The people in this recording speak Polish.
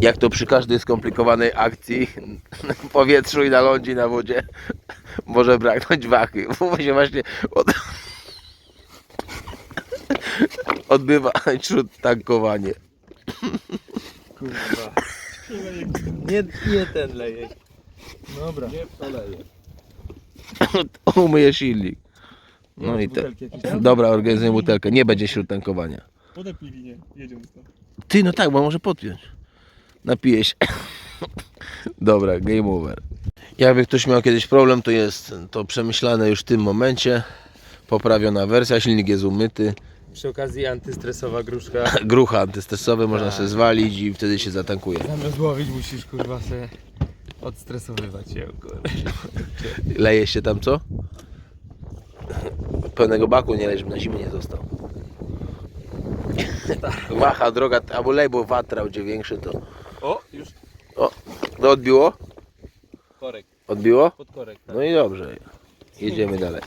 Jak to przy każdej skomplikowanej akcji w powietrzu i na lądzie i na wodzie może braknąć wachy. Bo się właśnie od... odbywa śródtankowanie. Kurwa. Nie, nie ten lejek. Dobra. Nie w to silnik. No i te. Dobra, organizuję butelkę. Nie będzie śródtankowania. Podepnij linię, jedziemy stąd. Ty, no tak, bo może podpiąć. Napiję się. Dobra, game over. Jakby ktoś miał kiedyś problem, to jest to przemyślane już w tym momencie. Poprawiona wersja, silnik jest umyty. Przy okazji antystresowa gruszka. Grucha antystresowy można sobie zwalić i wtedy się zatankuje. Zamiast łowić musisz kurwa się odstresowywać się. Kurwa. Leje się tam co? Pełnego baku nie lej, żeby na zimę nie został. Waha droga, albo lej, bo watra będzie większy to. O, już O, no odbiło? korek. Odbiło? Pod korek. Tak. No i dobrze. Jedziemy dalej.